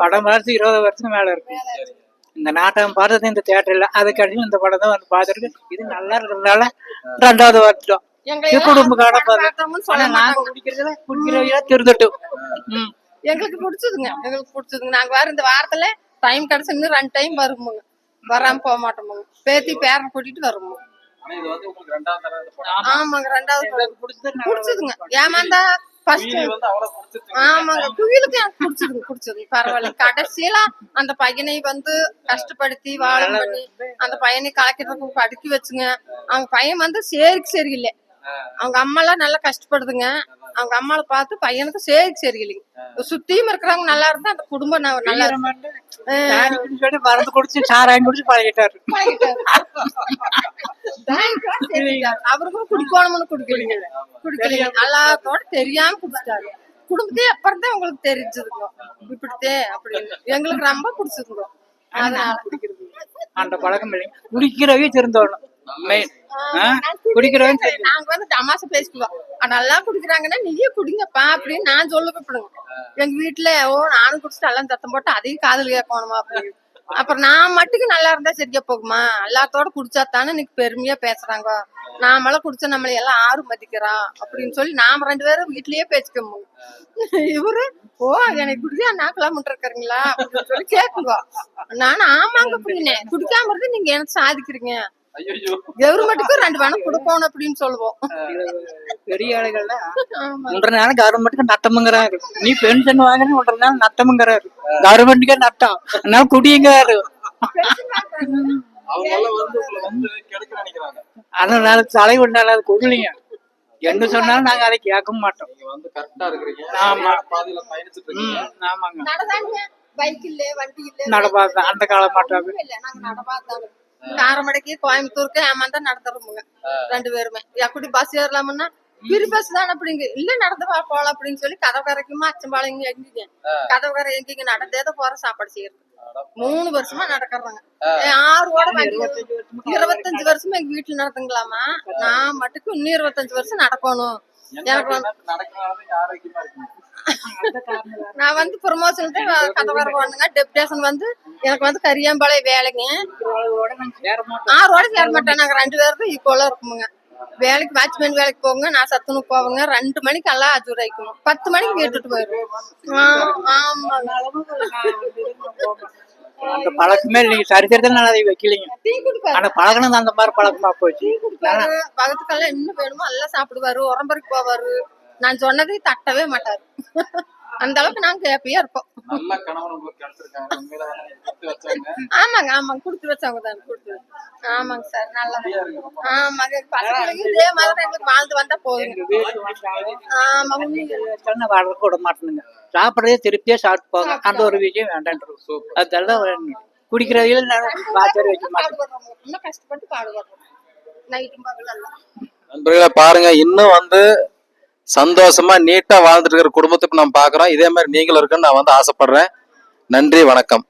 படம் பார்த்து இருபது வருஷம் மேல இருக்கு. இந்த நாடகம் பார்த்தது இந்த தியேட்டர்ல அதுக்கடியும் இந்த படம் தான் வந்து பார்த்துருக்கு. இது நல்லா இருக்கிறதுனால ரெண்டாவது வருஷம் குடும்ப கடை பாரு பார்த்தோம்னு ஆனா சொல்ல நாங்க மாட்டாங்க. குடிக்கிறதுல குடிக்கிறவங்க திருந்தட்டும். ம். எங்களுக்கு பிடிச்சதுங்க. எங்களுக்கு பிடிச்சதுங்க. நாங்க வேற இந்த வாரத்துல டைம் கிடைச்சு இன்னும் ரெண்டு டைம் வருவோங்க வராம போக மாட்டோமுங்க. பேத்தி பேரன் கூட்டிட்டு வருவோம் ஆமாங்க ரெண்டாவது பிடிச்சதுங்க. ஏமாந்தா ஆமாங்க. குயிலுக்கு எனக்கு பிடிச்சதுங்க பரவாயில்ல. கடைசியில அந்த பையனை வந்து கஷ்டப்படுத்தி வாழம் பண்ணி அந்த பையனை கலக்கிறதுக்கு அடுக்கி வச்சுங்க. அவங்க பையன் வந்து சேருக்கு சரியில்லை. அவங்க அம்மா எல்லாம் நல்லா கஷ்டப்படுதுங்க. அவங்க அம்மாவை பார்த்து பையனுக்கு சேருக்கு சரியில்லைங்க சுத்தியும் இருக்கிறவங்க நல்லா இருந்தா அந்த குடும்பம் நல்லா சொல்லி மருந்து குடிச்சு சாராயம் குடிச்சு பழகிட்டாரு. அவருக்கும் குடிக்கணும்னு குடிக்கலீங்க. குடிக்கலீங்க. எல்லாத்தோட தெரியாம குடிச்சிட்டாரு. குடும்பத்தையே அப்புறம் தான் உங்களுக்கு தெரிஞ்சதுங்க இப்படித்தே அப்படின்னு. எங்களுக்கு ரொம்ப பிடிச்சதுங்க அதனால. அந்த பழக்கம் இல்லைங்க. குடிக்கிறவே திருந்தோணும் மெயின் நாங்க வந்து தமாசா பேசிக்குவோம் நல்லா குடிக்கிறாங்கன்னா நீயே குடிங்கப்பா அப்படின்னு நான் சொல்லப்படுங்க எங்க வீட்டுல ஓ நானும் குடிச்சிட்டு எல்லாம் சத்தம் போட்டு அதையும் காதல் கேட்கணுமா அப்படின்னு. அப்புறம் நான் மட்டுக்கு நல்லா இருந்தா சரியா போகுமா? எல்லாத்தோட குடிச்சா தானே இன்னைக்கு பெருமையா பேசுறாங்க. நாமெல்லாம் குடிச்சா நம்மளை எல்லாம் ஆறு மதிக்கிறான் அப்படின்னு சொல்லி நாம ரெண்டு பேரும் வீட்லயே பேசிக்கோம் இவரு ஓ எனக்கு குடிக்கா நாக்கெல்லாம் இருக்காருங்களா அப்படின்னு சொல்லி கேக்குங்க நானும் ஆமாங்க அப்படின்னு குடிக்காம இருந்து நீங்க எனக்கு சாதிக்கிறீங்க. ஐயோ கவர்மெண்ட்டுக்கு ரெண்டு பணம் கொடுக்கணும் அப்படின்னு சொல்லுவோம். பெரிய ஆளுகள்லாம் ஆமா. ஒன்றரை நாள் கவர்மெண்ட்டுக்கு நட்டமுங்கிறாரு. நீ பென்ஷன் வாங்கினு ஒன்றரை நாள் நட்டமுங்கிறாரு. கவர்மெண்ட்டுக்கே நட்டம். அதனால குடியுங்கிறாரு. அதனால தலை உண்டால அது குடிலிங்க. என்ன சொன்னாலும் நாங்க அதை கேட்க மாட்டோம். வந்து கரெக்டா இருக்கிறீங்க. ஆமா. பாதையில பயணிச்சுட்டு இருக்கீங்க. ஆமாங்க. நடதாங்க பைக் இல்ல வண்டி இல்ல. நடப்பாது அந்த காலம் மாட்டாது காரமடைக்கு கோயம்புத்தூருக்கு ஏமாந்தா நடந்துருமுங்க. ரெண்டு பேருமே. எப்படி பஸ் ஏறலாம்னா பிரி பஸ் தான் அப்படிங்க இல்ல நடந்து வா போலாம் அப்படின்னு சொல்லி கதவு கரைக்குமா அச்சம்பாளையங்க எங்கிங்க கதவு கரை எங்கிங்க நடந்தேத போற சாப்பாடு செய்யறது மூணு வருஷமா நடக்கறாங்க. ஆறு ஓட வண்டி இருபத்தஞ்சு வருஷமா எங்க வீட்டுல நடத்துங்களாமா நான் மட்டுக்கு இன்னும் இருபத்தஞ்சு வருஷம் நடக்கணும். எனக்கு நான் வந்து ப்ரொமோஷனுக்கு கதவர போனுங்க டெப்டேஷன் வந்து எனக்கு வந்து கரியாம்பாளையம் வேலைங்க ஆறோட சேர மாட்டேன் நாங்க ரெண்டு பேரும் தான் ஈக்குவலா இருக்குமுங்க வேலைக்கு வாட்ச்மேன் வேலைக்கு போங்க நான் சத்துணுக்கு போவேங்க ரெண்டு மணிக்கு எல்லாம் அஜூர் ஆயிக்கணும் பத்து மணிக்கு வீட்டுட்டு போயிடுவோம் ஆமாங்க அந்த பழக்கமே இல்லைங்க. சரித்திரத்தில் நான் அதை வைக்கலைங்க. ஆனா பழகணும் அந்த மாதிரி பழக்கமா போச்சு. பகத்துக்கெல்லாம் என்ன வேணுமோ எல்லாம் சாப்பிடுவாரு உரம்பருக்கு போவாரு. நான் சொன்னதை தட்டவே மாட்டாரு. அந்த அளவுக்கு நாங்க ஹாப்பியா இருப்போம். நல்ல கணவன் உங்களுக்கு கிடைச்சிருக்காங்க. உண்மையில கொடுத்து வச்சாங்க. ஆமாங்க ஆமாங்க. கொடுத்து வச்சவங்க தான் கொடுத்து ஆமாங்க சார் நல்லா ஆமாங்க பசங்களுக்கு இதே மாதிரி எங்களுக்கு வாழ்ந்து வந்தா போதுங்க. ஆமாங்க உண்மைங்க. சொன்ன வளர்க்க விட மாட்டேனுங்க சாப்பிட்றதே திருப்தியா சாப்பிட்டு போங்க. அந்த ஒரு விஷயம் வேண்டான்றது அதெல்லாம் வேணும் குடிக்கிறதையும் நான் வாச்சர் வைக்க மாட்டேன். கஷ்டப்பட்டு பாடுபடுறோம். நைட்டும் பகல் எல்லாம் நண்பர்களே பாருங்க. இன்னும் வந்து சந்தோஷமா நீட்டா வாழ்ந்துட்டு இருக்கிற குடும்பத்துக்கு நான் பாக்குறோம் இதே மாதிரி நீங்களும் இருக்குன்னு நான் வந்து ஆசைப்படுறேன். நன்றி வணக்கம்.